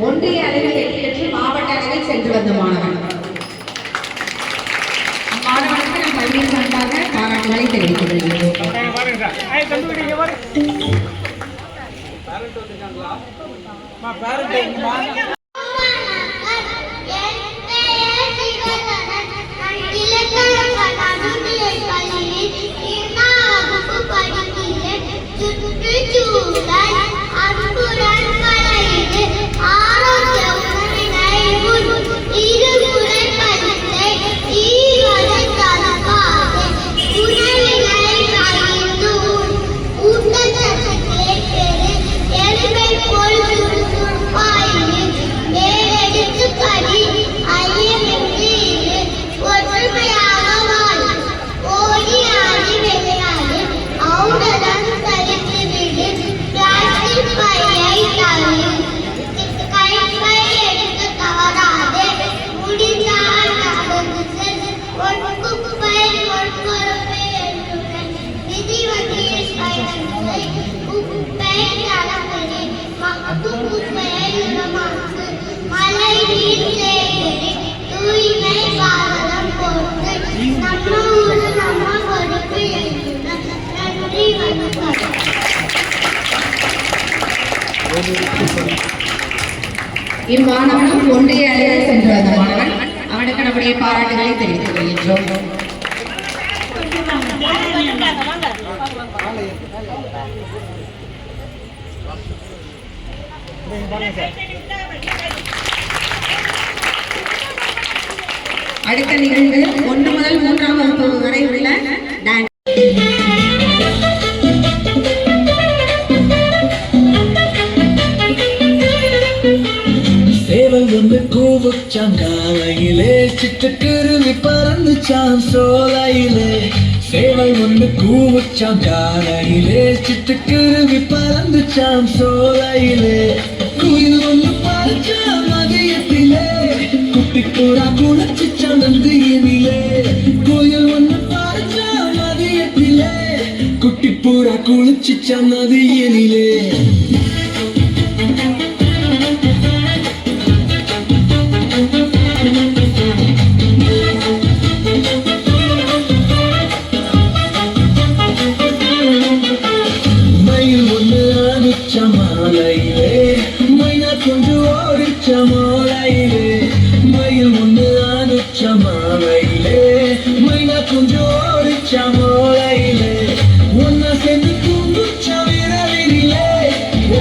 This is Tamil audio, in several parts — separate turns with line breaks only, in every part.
ஒன்றிய அளவில் வெற்றி மாவட்ட அளவில் சென்று வந்த மாணவன். மாணவனுக்கு நம் பள்ளியின் சார்பாக பாராட்டுகளை தெரிவித்துக் இம்மாணவனும் ஒன்றிய அழைத்து சென்று வந்த மாணவன் அவனுக்கு நம்முடைய பாராட்டுகளை தெரிவித்துக் கொள்கின்றோம். அடுத்த நிகழ்வு ஒன்று முதல் மூன்றாம் வகுப்பு வரை உள்ள டான்ஸ்
சோலையிலே. சேவல் ஒன்று கூவுச்சாம். ஜாலையிலே சிட்டுக்குருவி பறந்துச்சாம் சோலையிலே. குயில் ஒன்று பறிச்சாம் மதியத்திலே. குட்டி பூரா குளிச்சுச்சாம் நந்தியினிலே குயில் ஒன்று பறிச்சாம் மதியத்திலே. குட்டி பூரா குளிச்சுச்சாம் நதியினிலே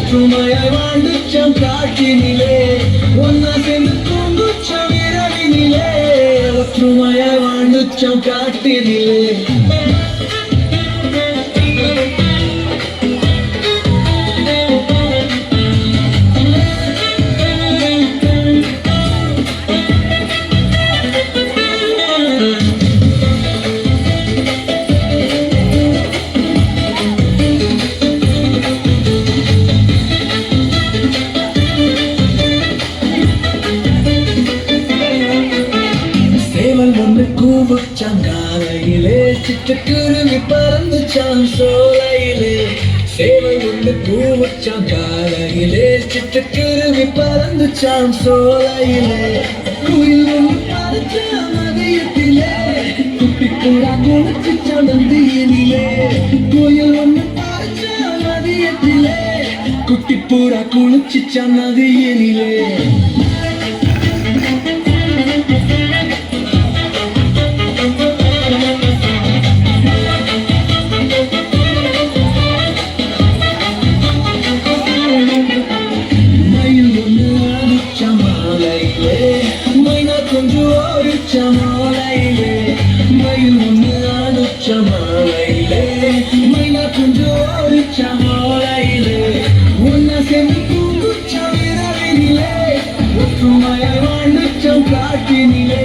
ஒற்றுமையாய் வாழ்ந்துச்சம் காட்டினிலே ஒன்னா சேர்ந்து தூங்குச்சம் இரவினிலே ஒற்றுமையாய் வாழ்ந்துச்சம் காட்டினிலே. சேவல் ஒன்று கூவுச்சாங்காலையிலே சிட்டுக்குருவி பறந்துச்சான் சோலையிலே சேவல் ஒன்று கூவுச்சாங்காலையிலே சிட்டுக்குருவி பறந்துச்சான் சோலையிலே குயில் ஒன்று பறச்சான் மதியத்திலே. குட்டி புறா குளிச்சுச்சான் நந்தியினிலே குயில் ஒன்று பறச்சான் மதியத்திலே. குட்டி புறா குளிச்சுச்சான் நதியினிலே ஒற்றுமையாய் வாழ்ந்துச்சம் காட்டினிலே